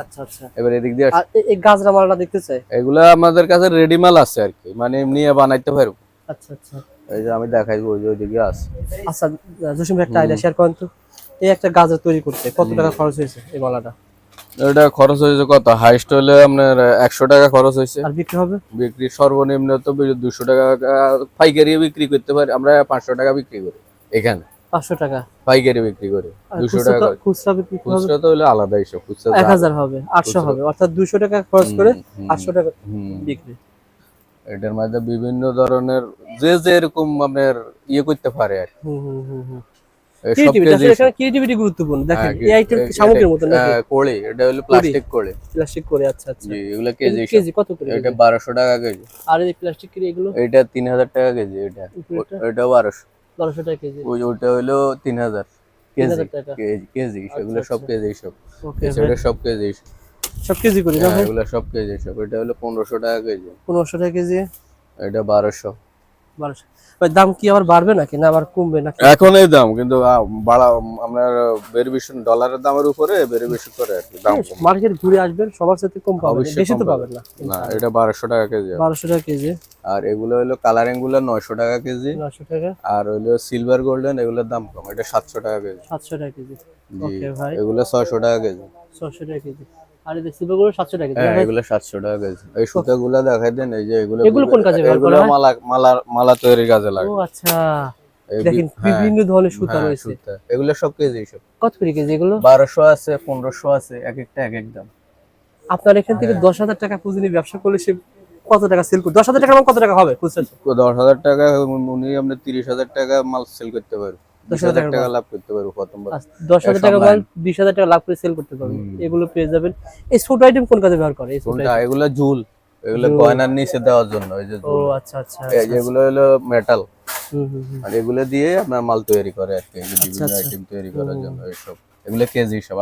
আচ্ছা আচ্ছা। এবার এদিক দিয়ে এই গাজরা মালটা দেখতে চাই? এগুলো আমাদের কাছে রেডি মাল আছে আর কি। মানে এমনি বানাইতে পারব। আচ্ছা আচ্ছা। এই যে আমি দেখাইবো ওই যে ওইদিকে আছে। আচ্ছা জসিম ভাই একটা আইডিয়া শেয়ার করেন তো। এই একটা গাজর তৈরি করতে কত টাকা খরচ হয়েছে এই মালাটা? এটা খরচ হয়েছে কত? হাইস্ট হলে আপনার একশো টাকা খরচ হয়েছে। আর বিক্রি হবে? বিক্রি সর্বনিম্ন তো দুশো টাকা পাইকারি বিক্রি করতে পারি। আমরা পাঁচশো টাকা বিক্রি করি এখানে। পাঁচশো টাকা? পাইকারি বিক্রি করি। আর দুশো টাকা খুচরা বিক্রি খুচরা তো হলে আলাদা হিসাব খুচরা এক হাজার হবে আটশো হবে। অর্থাৎ দুশো টাকা খরচ করে আটশো টাকা বিক্রি। এটার মধ্যে বিভিন্ন ধরনের যে যে এরকম আপনার ইয়ে করতে পারে আর কি। হুম হুম হুম। ক্রিয়েটিভিটি কেজি গুরুত্বপূর্ণ। দেখেন হ্যাঁ, এই আইটেম এটা- মতো নাকি হ্যাঁ, এটা হলো প্লাস্টিক কোড়ি। প্লাস্টিক করে আচ্ছা আচ্ছা। জি এগুলো কেজি কেজি কত করে এটা বারোশো টাকা কেজি। আর এই প্লাস্টিক এগুলো? এটা টাকা কেজি এটা। বারোশো। বারোশো টাকা কেজি। ওই হলো হাজার 3000 টাকা। কেজি কেজি আচ্ছা, সব আচ্ছা। কেজি ওকে সব কেজি সব। কেজি করি না হ্যাঁ, এগুলো সব কেজি এটা হলো পনেরোশো টাকা কেজি। পনেরোশো টাকা কেজি। এটা বারোশো। বারোশো দাম কি আবার বাড়বে নাকি? না আবার কমবে নাকি? এখন এই দাম কিন্তু বাড়া আপনার ভেরিয়েশন ডলারের দামের উপরে ভেরিয়েশন করে আর কি দাম মার্কেট ঘুরে আসবেন সবার সাথে কম পাবেন বেশি তো পাবেন। পাবেন না। না এটা বারোশো টাকা কেজি হবে। বারোশো টাকা কেজি। আর এগুলো হলো কালারিংগুলো নয়শো টাকা কেজি। টাকা। আর হইল সিলভার গোল্ডেন এগুলোর দাম কম এটা সাতশো টাকা কেজি। সাতশো টাকা কেজি। ওকে ভাই। এগুলো ছয়শো টাকা কেজি। ছশো টাকা কেজি। আর এই সিলভারগুলো সাতশো টাকা হ্যাঁ এগুলো সাতশো টাকা কেজি। এই সুতাগুলো দেখাই দেন এই যে এগুলো এগুলো কোন কাজে ব্যবহার করা হয়? মালা মালা মালা তৈরির কাজে লাগে। ও আচ্ছা। দেখেন হ্যাঁ, বিভিন্ন ধরনের সুতা হ্যাঁ, রয়েছে। এগুলো সব কেজি সব। কত করে কেজি এগুলো? বারোশো আছে পনেরোশো আছে এক একটা এক এক দাম। আপনার এখান থেকে হ্যাঁ। দশ হাজার টাকা পুঁজি নিয়ে ব্যবসা করলে সে কত টাকা সেল করবে দশ হাজার টাকা কত টাকা হবে খুচরা দশ হাজার টাকা উনি আপনি তিরিশ হাজার টাকা মাল সেল করতে পারবে। বিশ 10,000 হাজার টাকা টাকা লাভ করতে পারবে প্রথম আচ্ছা, দশ হাজার টাকা সব মাল বিশ হাজার টাকা লাভ করে সেল করতে পারবেন। এগুলো পেয়ে যাবেন। এই ছোট আইটেম কোন কাজে ব্যবহার করে? এই ছোট কোনটা? item? এগুলো ঝুল এগুলো গয়নার নিচে দেওয়ার জন্য এই যে ও আচ্ছা আচ্ছা এগুলো হলো মেটাল। আর এগুলো দিয়ে আপনার মাল তৈরি করে আর কি বিভিন্ন আচ্ছা। আইটেম তৈরি করার জন্য এইসব। এগুলো কেজি সব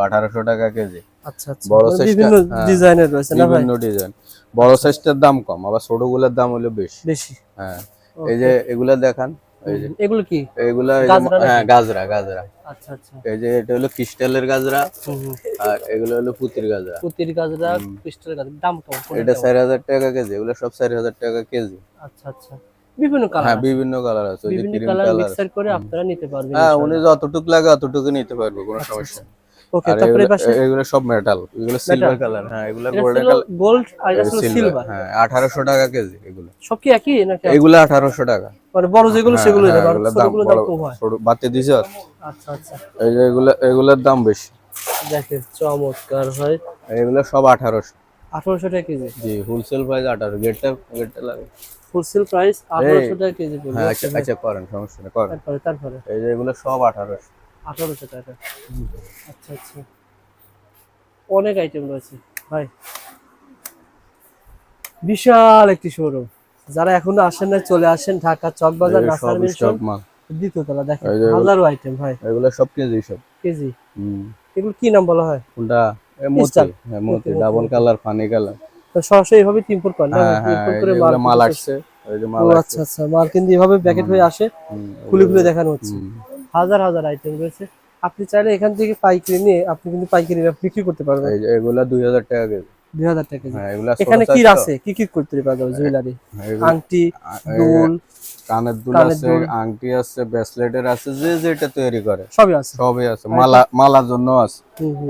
টাকা কেজি। আচ্ছা আচ্ছা। বড় বিভিন্ন হ্যাঁ। ডিজাইনের রয়েছে না ভাই? বিভিন্ন ডিজাইন বড় সাইজটার দাম কম আবার ছোটগুলোর দাম হলো বেশি। বেশি। হ্যাঁ। এই যে এগুলা দেখান এগুলো কি? এগুলা? হ্যাঁ গাজরা গাজরা। আচ্ছা আচ্ছা। এই যে এটা হলো ক্রিস্টালের গাজরা হুম, হুম। আর এগুলো হলো পুতির গাজরা। পুতির গাজরা দাম কম এটা টাকা কেজি এগুলো সব চার হাজার টাকা কেজি। আচ্ছা আচ্ছা। বিভিন্ন কালার হ্যাঁ বিভিন্ন কালার আছে বিভিন্ন কালার কালার মিক্সার করে আপনারা নিতে পারবেন হ্যাঁ উনি যতটুকু লাগে অতটুকু নিতে পারবে কোনো সমস্যা। ওকে তারপরে পাশে এগুলো সব মেটাল এগুলো সিলভার কালার হ্যাঁ এগুলো এটা কালার গোল্ড আর এটা সিলভার হ্যাঁ আঠারোশো টাকা কেজি এগুলো। সব কি একই নাকি এগুলো আঠারোশো টাকা। মানে বড় যেগুলো সেগুলো হ্যাঁ, দাম এগুলোর দাম ছোটগুলো দাম কম হয় ছোট বাতি দিছে আচ্ছা আচ্ছা। এই যে এগুলো এগুলোর দাম বেশি। দেখেন চমৎকার হয় এগুলো সব আঠারোশো। আঠারোশো টাকা কেজি? জি হোলসেল প্রাইস আঠারো গেটটা গেটটা লাগে। হোলসেল প্রাইস আঠারোশো টাকা কেজি পড়বে হ্যাঁ আচ্ছা আচ্ছা করেন সমস্যা নেই করেন। তারপরে তারপরে। এই যে এগুলো সব আঠারোশো। আঠারোশো টাকা। আচ্ছা আচ্ছা। অনেক আইটেম রয়েছে। ভাই। বিশাল একটি শোরুম যারা এখনও আসেন না চলে আসেন ঢাকা চকবাজার এই নাসার মিশন মাল দ্বিতীয়তলা দেখেন হাজারো আইটেম ভাই। এগুলো সব কেজি সব। কেজি? হুম। এগুলো কি নাম বলা হয়? কোনটা হ্যাঁ মতি। Double colour funny colour. তো সরাসরি এভাবে না হ্যাঁ হ্যাঁ করে মাল আসছে। আচ্ছা আচ্ছা মাল কিন্তু এভাবে প্যাকেট হয়ে আসে খুলে খুলে দেখানো হচ্ছে। হাজার হাজার আইটেম রয়েছে। আপনি চাইলে এখান থেকে পাইকারি নিয়ে আপনি কিন্তু পাইকারি বিক্রি করতে পারবেন। এই এগুলো দুই হাজার টাকা কেজি। দুই হাজার টাকা হ্যাঁ এগুলো এখানে কি আছে? কি কি করতে যাবে জুয়েলারি আংটি দুল কানের দুল আছে আংটি আছে ব্রেসলেটের আছে যে যেটা তৈরি করে। সবই আছে। সবই আছে। মালা মালার জন্য আছে।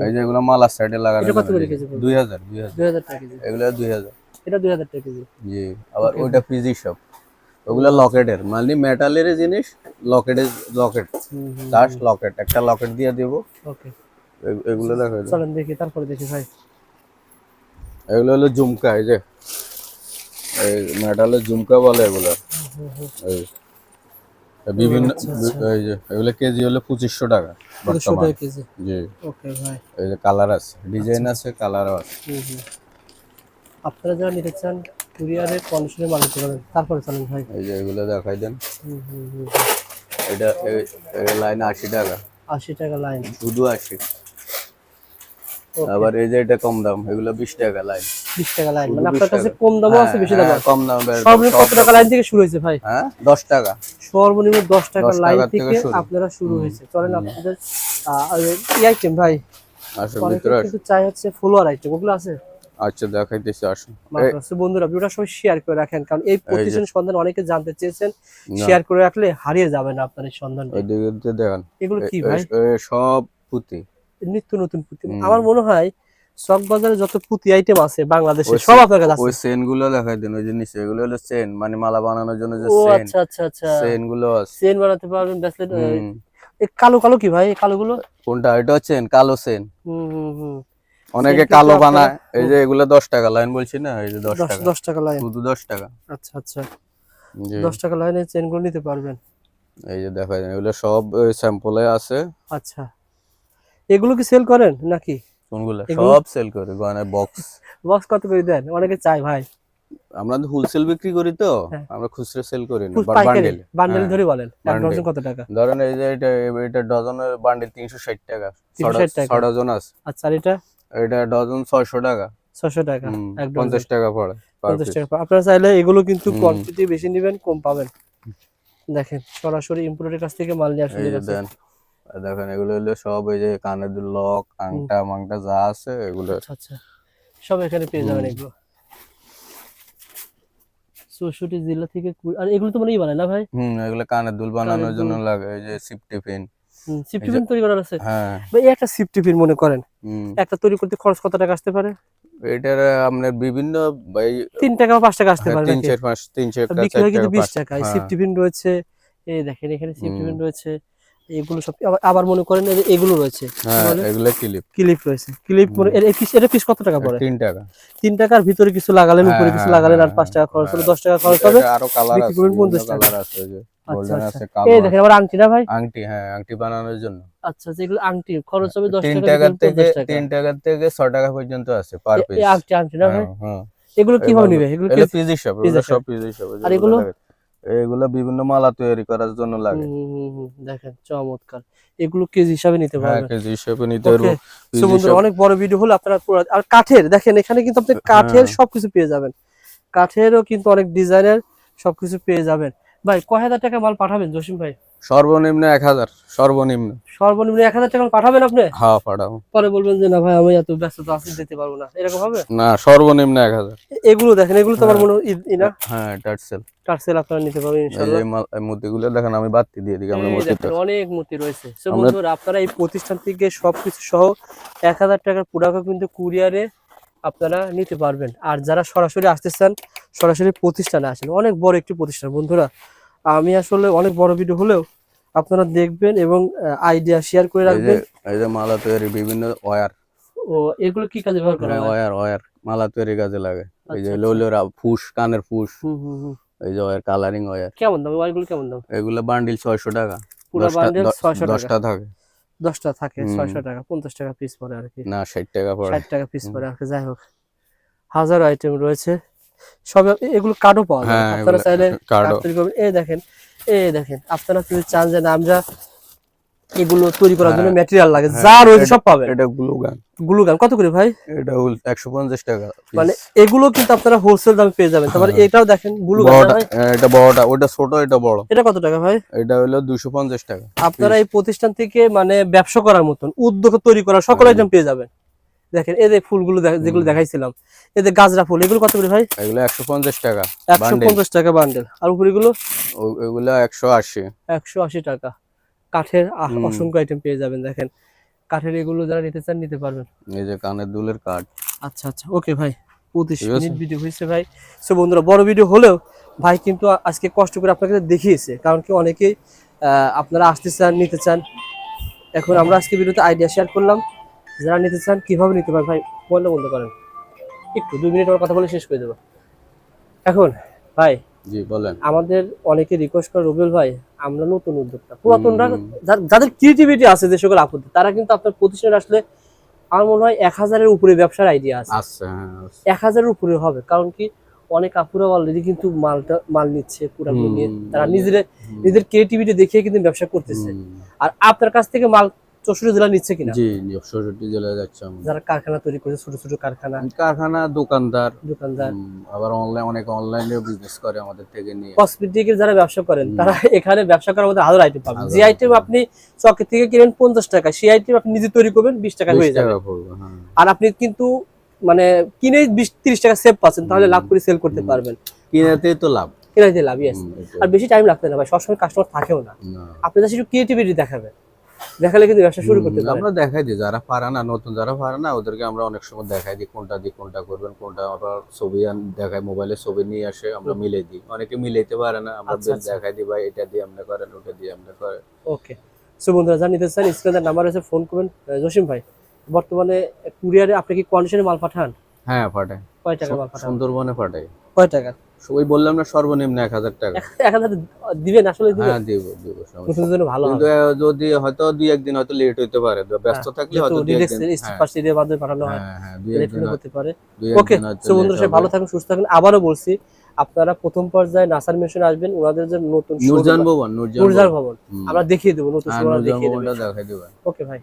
এই যে এগুলো মালার সাইডে লাগানো এটা কত করে কেজি পড়বে? দুই হাজার দুই হাজার। দুই হাজার টাকা কেজি। এগুলো দুই হাজার। এটা দুই হাজার টাকা কেজি। জি আবার ওইটা পিজি সব ওগুলো লকেটের মানে মেটালের জিনিস লকেটের লকেট হুম। লকেট একটা লকেট দিয়ে দেব। ওকে এগুলো দেখো। চলেন দেখি তারপরে দেখি ভাই। এগুলো হলো ঝুমকা এই যে। এই মেটালের ঝুমকা বলে এগুলো। এই বিভিন্ন এই যে এগুলো কেজি হলো পঁচিশশো টাকা বর্তমান। টাকা কেজি। জি। ওকে ভাই। এই যে কালার আছে ডিজাইন আছে কালারও আছে। আপনারা যারা নিতে চান কুরিয়ারে কন্ডিশনে মাল নিতে পারেন। তারপরে চলেন ভাই। এই যে এগুলো দেখাই দেন। এটা লাইন আশি টাকা। আশি টাকা লাইন। শুধু আশি। আবার এই যে এটা কম দাম এগুলো বিশ টাকা লাইন। বিশ টাকা লাইন। মানে আপনার কাছে কম দামও আছে বেশি দাম হ্যাঁ, কম দাম সর্বনিম্ন কত টাকা লাইন থেকে শুরু হয়েছে ভাই? হ্যাঁ দশ টাকা। সর্বনিম্ন দশ টাকা লাইন থেকে আপনারা শুরু হয়েছে। চলেন আপনাদের ই আইটেম ভাই। আসো অনেকে ভিতরে। কিন্তু চাই হচ্ছে ফলোয়ার আইটেম ওগুলো আছে? আচ্ছা দেখাইতেছি আসুন। বন্ধুরা ভিডিওটা সবাই শেয়ার করে রাখেন কারণ এই প্রতিষ্ঠান সন্ধান অনেকে জানতে চেয়েছেন শেয়ার করে রাখলে হারিয়ে যাবে না আপনার এই সন্ধান দেখান এগুলো কি ভাই? সব পুঁতি। নিত্য নতুন পুঁতি। আমার মনে হয় চক বাজারে যত পুঁতি আইটেম আছে বাংলাদেশে সব আপনার কাছে আছে। ওই চেনগুলো দেখাই দেন ওই যে নিচে এগুলো হলো চেন মানে মালা বানানোর জন্য যে ও চেন আচ্ছা আচ্ছা আচ্ছা। চেনগুলো আছে। চেন বানাতে পারবেন ব্রেসলেট এই কালো কালো কি ভাই এই কালো গুলো কোনটা? এটা চেন কালো চেন হুম হুম হুম। অনেকে কালো বানায়। এই যে এগুলো দশ টাকা লাইন বলছি না? এই যে দশ দশ টাকা। দশ টাকা লাইন শুধু দশ টাকা। আচ্ছা আচ্ছা। জি। দশ টাকা লাইনে চেনগুলো নিতে পারবেন? এই যে দেখা যায় এগুলো সব স্যাম্পলে আছে। আচ্ছা। এগুলো কি সেল করেন নাকি? কোনগুলো? সব সেল করে গয়নার বক্স বক্স কত করে দেন? অনেকে চাই ভাই। আমরা তো হোলসেল বিক্রি করি তো। হ্যাঁ। আমরা খুচরো সেল করি না বান্ডেল বান্ডেল ধরে বলেন। এক ডজন কত টাকা? ধরেন এই যে এটা এটা ডজনের বান্ডেল তিনশো ষাট টাকা। 360 টাকা। ছয় ডজন আছে। আচ্ছা এটা? এটা ডজন ছয়শো টাকা। ছশো টাকা হুম, এক ডজন। পঞ্চাশ টাকা পড়ে per পঞ্চাশ piece। টাকা। আপনারা চাইলে এগুলো কিন্তু কোয়ান্টিটি বেশি নেবেন কম পাবেন। দেখেন সরাসরি ইম্পোর্টের কাছ থেকে মাল নিয়ে আসলে দেখেন। এগুলো হলো সব যে কানের দুল লক আংটা মাংটা যা আছে এগুলো। আচ্ছা আচ্ছা। সব এখানে পেয়ে যাবেন এগুলো। চৌষট্টি জেলা থেকে আর এগুলো তো মানে বানায় না ভাই? হুম এগুলো কানের দুল বানানোর জন্য লাগে এই যে সিফটি পিন সিফটি পিন তৈরি করার আছে। হ্যাঁ। ভাই একটা সিফটি পিন মনে করেন। একটা তৈরি করতে খরচ কত টাকা আসতে পারে? এটার আপনার বিভিন্ন ভাই তিন টাকা বা পাঁচ টাকা আসতে পারে তিন নাকি? চার পাঁচ তিন চার টাকা, বিক্রি হয় চার কিন্তু টাকা, বিশ পাঁচ- টাকা। সিফটি পিন রয়েছে এই দেখেন এখানে সিফটি পিন রয়েছে। এগুলো সব আবার- মনে করেন এগুলো রয়েছে। হ্যাঁ এগুলো ক্লিপ। ক্লিপ রয়েছে। ক্লিপ পিস- এটা পিস কত টাকা পড়ে? তিন টাকা। তিন টাকার ভিতরে কিছু লাগালেন উপরে হ্যাঁ, কিছু হ্যাঁ, লাগালেন আর হ্যাঁ, পাঁচ টাকা খরচ হলো হ্যাঁ। দশ টাকা খরচ হবে। আরও কালার আছে 50 টাকা। আছে যে আচ্ছা গোল্ডেন আচ্ছা। আছে এই দেখেন আবার আংটি না ভাই? আংটি হ্যাঁ আংটি বানানোর জন্য। আচ্ছা আচ্ছা, এগুলো আংটি খরচ হবে দশ তিন টাকা থেকে 50 টাকা। থেকে ছ টাকা পর্যন্ত আছে পার পিস এই আংটি আংটি না ভাই? হ্যাঁ এগুলো কীভাবে নিবে? এগুলো পিস হিসাবে। সব পিস হিসাবে আর এগুলো? এগুলো বিভিন্ন মালা তৈরি করার জন্য লাগে। দেখেন চমৎকার। এগুলো কেজি হিসাবে নিতে হ্যাঁ পারবেন। কেজি হিসাবে নিতে পারব। বন্ধুরা, অনেক বড় ভিডিও হলো আপনারা পুরো আর কাঠের দেখেন এখানে কিন্তু আপনি কাঠের হ্যাঁ। সবকিছু পেয়ে যাবেন। কাঠেরও কিন্তু অনেক ডিজাইনের সবকিছু পেয়ে যাবেন। ভাই কয় হাজার টাকা মাল পাঠাবেন জসিম ভাই? সর্বনিম্ন এক হাজার সর্বনিম্ন। সর্বনিম্ন এক হাজার টাকা পাঠাবেন আপনি? হাওয়া পাঠাবো। পরে বলবেন যে না ভাই আমি এত ব্যস্ততা আছি দিতে পারব না। এরকম হবে? না সর্বনিম্ন এক হাজার। এগুলো দেখেন এগুলো তো আমার মনে হয় না? হ্যাঁ টার্সেল টার্সেল আপনারা নিতে পারবেন ইনশাআল্লাহ এই মূর্তিগুলো দেখেন আমি বাতি দিয়ে দিই আমরা মূর্তিটা অনেক মূর্তি রয়েছে। আমরা- বন্ধুরা আপনারা এই প্রতিষ্ঠান থেকে সবকিছু সহ এক হাজার টাকার প্রোডাক্ট কিন্তু কুরিয়ারে আপনারা নিতে পারবেন। আর যারা সরাসরি আসতে চান সরাসরি প্রতিষ্ঠানে আসেন। অনেক বড় একটি প্রতিষ্ঠান বন্ধুরা। আমি আসলে অনেক বড় ভিডিও হলেও আপনারা দেখবেন এবং আইডিয়া শেয়ার করে রাখবেন। এই যে মালা তৈরি বিভিন্ন ওয়ার ও এগুলো কি কাজে ব্যবহার করা হয় ওয়ার ওয়ার মালা তৈরি কাজে লাগে। এই যে আচ্ছা, লোলেরা ফুস কানের ফুস। হুম হুম হুম। এই যে ওয়ার কালারিং ওয়ার কেমন দাম? ওয়ারগুলো কেমন দাম? এগুলো বান্ডিল ছয়শো টাকা। পুরো বান্ডেল দ- ছয়শো টাকা। দশটা থাকে। দশটা থাকে হুম। ছয়শো টাকা পঞ্চাশ টাকা পিস পরে আর কি। না ষাট টাকা পড়ে। ষাট টাকা পিস পরে আর কি যাই হোক। হাজার আইটেম রয়েছে। সব এগুলো কার্ডও পাওয়া যায়। হ্যাঁ আপনারা চাইলে কার্ড তৈরি করবেন। এই দেখেন এই দেখেন আপনারা যদি চান যে না আমরা এগুলো তৈরি করার জন্য হ্যাঁ, ম্যাটেরিয়াল লাগে হ্যাঁ, যা রয়েছে সব পাবেন। এটা গ্লু গান গ্লু গান কত করে ভাই? এটা একশো পঞ্চাশ টাকা মানে এগুলো কিন্তু আপনারা হোলসেল দামে পেয়ে যাবেন। তারপরে। এটাও দেখেন গ্লু গান এটা বড়টা ওটা ছোট এটা বড়। এটা কত টাকা ভাই? এটা হলো দুশো পঞ্চাশ টাকা আপনারা এই প্রতিষ্ঠান থেকে মানে ব্যবসা করার মতন উদ্যোগ তৈরি করার সকল হুম। আইটেম পেয়ে যাবেন। দেখেন এই যে ফুলগুলো দেখ- যেগুলো দেখাইছিলাম এই যে গাজরা ফুল এগুলো কত করে ভাই? এগুলো একশো পঞ্চাশ টাকা একশো Bundle। পঞ্চাশ টাকা বান্ডেল আর উপরেগুলো? ও- এগুলো একশো আশি। একশো আশি টাকা। কাঠের অসংখ্য আইটেম পেয়ে যাবেন দেখেন। কাঠের এগুলো যারা নিতে চান নিতে পারবেন। এই যে কানের দুলের কাঠ। আচ্ছা আচ্ছা। ওকে ভাই। পঁচিশ ঠিক আছে। মিনিট ভিডিও হয়েছে ভাই। সো বন্ধুরা বড় ভিডিও হলেও ভাই কিন্তু আজকে কষ্ট করে আপনাকে দেখিয়েছে। কারণ কি অনেকেই আহ, আপনারা আসতে চান নিতে চান। এখন আমরা আজকে ভিডিওতে আইডিয়া শেয়ার করলাম। যারা নিতে চান কীভাবে নিতে পারেন? ভাই বললে বলতে পারেন একটু দুই মিনিট আমার কথা বলে শেষ করে দেবো। এখন ভাই জি বলেন। আমাদের অনেকে রিকোয়েস্ট করে রবিউল ভাই আমরা নতুন উদ্যোক্তা। পুরাতনরা যাদের ক্রিয়েটিভিটি আছে যে সকল আপত্তি তারা কিন্তু আপনার প্রতিষ্ঠানে আসলে আমার মনে হয় এক হাজারের উপরে ব্যবসার আইডিয়া আছে। হ্যাঁ আছে। এক হাজারের উপরে হবে কারণ কি অনেক আপুরা অলরেডি কিন্তু মালটা মাল নিচ্ছে পুরাপুরি নিয়ে। তারা নিজের হুম। নিজের ক্রিয়েটিভিটি দেখিয়ে কিন্তু ব্যবসা করতেছে। আর আপনার কাছ থেকে মাল চৌষট্টি জেলা নিচ্ছে কিনা? জি জেলায় যাচ্ছে যারা কারখানা তৈরি করেছে ছোট ছোট কারখানা। কারখানা দোকানদার। দোকানদার। আবার অনলাইন অনেক বিজনেস করে আমাদের থেকে নিয়ে। কসমেটিকের যারা ব্যবসা করেন তারা এখানে ব্যবসা করার মধ্যে হাজার আইটেম পাবেন। যে আইটেম আপনি চকের থেকে কিনেন পঞ্চাশ টাকা সেই আইটেম আপনি নিজে তৈরি করবেন বিশ টাকা হয়ে যাবে। হ্যাঁ। আর আপনি কিন্তু মানে কিনে বিশ তিরিশ টাকা সেভ পাচ্ছেন তাহলে লাভ করে সেল করতে। পারবেন। কিনাতেই তো লাভ। কিনে দিয়ে লাভ আর বেশি টাইম লাগতে না ভাই সবসময় কাস্টমার থাকেও না। না। আপনি জাস্ট একটু ক্রিয়েটিভিটি দেখাবেন। দেখালে কিন্তু ব্যবসা শুরু করতে আমরা দেখাই দিই যারা পারে না নতুন যারা পারে না ওদেরকে আমরা অনেক সময় দেখাই দিই কোনটা দিয়ে কোনটা করবেন কোনটা আবার ছবি দেখাই মোবাইলে ছবি নিয়ে আসে আমরা মিলে দিই। অনেকে মিলাইতে পারে না আমরা আচ্ছা, আচ্ছা। দেখাই দিই ভাই এটা দিয়ে আমরা করেন ওটা দিয়ে আমরা করেন। ওকে। সো বন্ধুরা যা নিতে চান স্ক্রিনের নাম্বার আছে ফোন করবেন। জসিম ভাই বর্তমানে কুরিয়ারে আপনি কি কন্ডিশনে মাল পাঠান? হ্যাঁ পাঠাই। কয় টাকা মাল পাঠান? সুন্দরবনে পাঠাই। কয় টাকা ওই বললাম না সর্বনিম্ন এক হাজার টাকা। এক হাজার দিবেন আসলে হ্যাঁ দিব দিব জন্য ভালো কিন্তু যদি হয়তো দুই একদিন হয়তো লেট হইতে পারে ব্যস্ত থাকলে হয়তো দুই একদিন হ্যাঁ, মাধ্যমে পাঠানো হয় হ্যাঁ হ্যাঁ লেট হতে পারে। ওকে সো বন্ধুরা late সে হবে। ভালো থাকুন সুস্থ থাকুন। আবারও বলছি আপনারা প্রথম পর্যায়ে নাসার মেশিনে আসবেন ওনাদের যে নতুন নূরজান ভবন নূরজান ভবন। আমরা দেখিয়ে দেবো নতুন হ্যাঁ দেখিয়ে দেবো ওকে ভাই।